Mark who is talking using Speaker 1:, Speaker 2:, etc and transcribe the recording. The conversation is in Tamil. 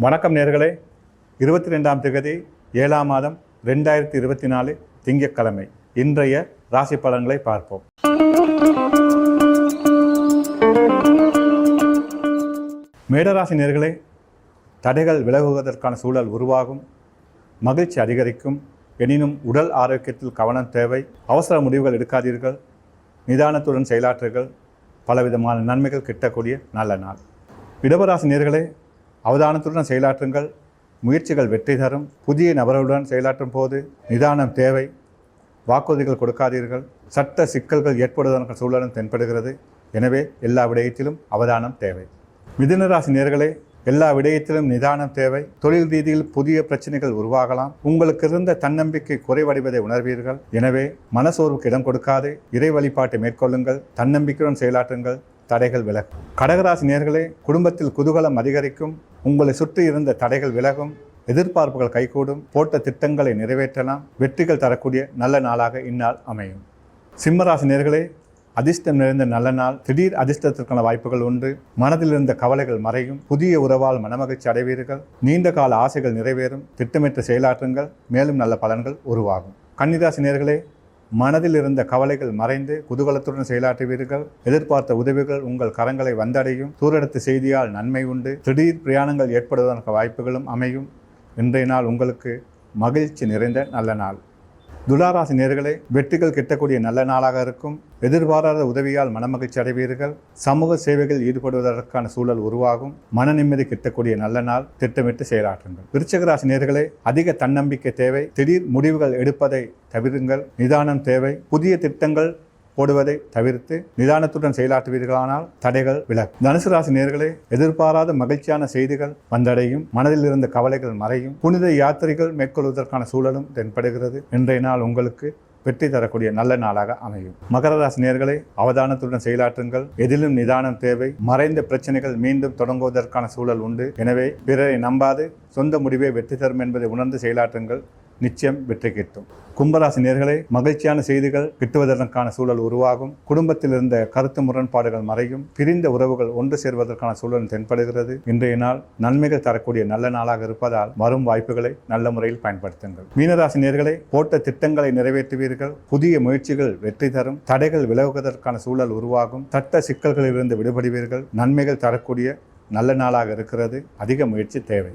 Speaker 1: வணக்கம் நேர்களே. இருபத்தி ரெண்டாம் தேதி ஏழாம் மாதம் ரெண்டாயிரத்தி இருபத்தி நாலு திங்கட்கிழமை. இன்றைய ராசி பலன்களை பார்ப்போம். மேடராசி நேர்களே தடைகள் விலகுவதற்கான சூழல் உருவாகும். மகிழ்ச்சி அதிகரிக்கும். எனினும் உடல் ஆரோக்கியத்தில் கவனம் தேவை. அவசர முடிவுகள் எடுக்காதீர்கள். நிதானத்துடன் செயலாற்றுகள் பலவிதமான நன்மைகள் கிட்டக்கூடிய நல்ல நாள். இடவராசி நேர்களே அவதானத்துடன் செயலாற்றுங்கள். முயற்சிகள் வெற்றி தரும். புதிய நபர்களுடன் செயலாற்றும் போது நிதானம் தேவை. வாக்குறுதிகள் கொடுக்காதீர்கள். சட்ட சிக்கல்கள் ஏற்படுவதற்கான சூழலும் தென்படுகிறது. எனவே எல்லா விடயத்திலும் அவதானம் தேவை. மிதுனராசி நேர்களே எல்லா விடயத்திலும் நிதானம் தேவை. தொழில் ரீதியில் புதிய பிரச்சனைகள் உருவாகலாம். உங்களுக்கு இருந்த தன்னம்பிக்கை குறைவடைவதை உணர்வீர்கள். எனவே மனசோர்வுக்கு இடம் கொடுக்காது. இறை வழிபாட்டை மேற்கொள்ளுங்கள். தன்னம்பிக்கையுடன் செயலாற்றுங்கள். தடைகள் விலகும். கடகராசி நேர்களே குடும்பத்தில் குதூகலம் அதிகரிக்கும். உங்களை சுற்றி இருந்த தடைகள் விலகும் எதிர்பார்ப்புகள் கைகூடும் போட்ட திட்டங்களை நிறைவேற்றலாம் வெற்றிகள் தரக்கூடிய நல்ல நாளாக இந்நாள் அமையும். சிம்மராசி நேர்களே அதிர்ஷ்டம் நிறைந்த நல்ல நாள் திடீர் அதிர்ஷ்டத்திற்கான வாய்ப்புகள் உண்டு. மனதில் இருந்த கவலைகள் மறையும். புதிய உறவால் மனமகிழ்ச்சி அடைவீர்கள். நீண்ட கால ஆசைகள் நிறைவேறும். திட்டமிட்ட செயலாற்றுங்கள். மேலும் நல்ல பலன்கள் உருவாகும். கன்னிராசி நேர்களே மனதில் இருந்த கவலைகள் மறைந்து குதூகலத்துடன் செயலாற்றுவீர்கள். எதிர்பார்த்த உதவிகள் உங்கள் கரங்களை வந்தடையும். தூரடத்து செய்தியால் நன்மை உண்டு. திடீர் பிரயாணங்கள் ஏற்படுவதற்கு வாய்ப்புகளும் அமையும். இன்றைய நாள் உங்களுக்கு மகிழ்ச்சி நிறைந்த நல்ல நாள். துளாராசி நேர்களை வெற்றிகள் கிட்டக்கூடிய நல்ல நாளாக இருக்கும். எதிர்பாராத உதவியால் மனமகிழ்ச்சி அடைவீர்கள். சமூக சேவைகளில் ஈடுபடுவதற்கான சூழல் உருவாகும். மன நிம்மதி கிட்டக்கூடிய நல்ல நாள் திட்டமிட்டு செயலாற்றுங்கள். விருச்சகராசி நேர்களை அதிக தன்னம்பிக்கை தேவை. திடீர் முடிவுகள் எடுப்பதை தவிருங்கள். நிதானம் தேவை. புதிய திட்டங்கள் போடுவதை தவிர்த்து நிதானத்துடன் செயலாற்றுவீர்களானால் தடைகள் விலகும். தனுசு ராசி நேர்களே எதிர்பாராத மகிழ்ச்சியான செய்திகள் வந்தடையும். மனதில் இருந்த கவலைகள் மறையும். புனித யாத்திரைகள் மேற்கொள்வதற்கான சூழலும் தென்படுகிறது. இன்றைய நாள் உங்களுக்கு வெற்றி தரக்கூடிய நல்ல நாளாக அமையும். மகர ராசி நேர்களை அவதானத்துடன் செயலாற்றுங்கள். எதிலும் நிதானம் தேவை. மறைந்த பிரச்சனைகள் மீண்டும் தொடங்குவதற்கான சூழல் உண்டு. எனவே பிறரை நம்பாது. சொந்த முடிவை வெற்றி தரும் என்பதை உணர்ந்து செயலாற்றுங்கள். நிச்சயம் வெற்றி கிட்டும். கும்பராசி நேர்களை மகிழ்ச்சியான செய்திகள் கிட்டுவதற்கான சூழல் உருவாகும். குடும்பத்தில் இருந்த கருத்து முரண்பாடுகள் மறையும். பிரிந்த உறவுகள் ஒன்று சேர்வதற்கான சூழல் தென்படுகிறது. இன்றைய நாள் நன்மைகள் தரக்கூடிய நல்ல நாளாக இருப்பதால் வரும் வாய்ப்புகளை நல்ல முறையில் பயன்படுத்துங்கள். மீனராசி நேர்களை போட்ட திட்டங்களை நிறைவேற்றுவீர்கள். புதிய முயற்சிகள் வெற்றி தரும். தடைகள் விலகுவதற்கான சூழல் உருவாகும். சட்ட சிக்கல்களிலிருந்து விடுபடுவீர்கள். நன்மைகள் தரக்கூடிய நல்ல நாளாக இருக்கிறது. அதிக முயற்சி தேவை.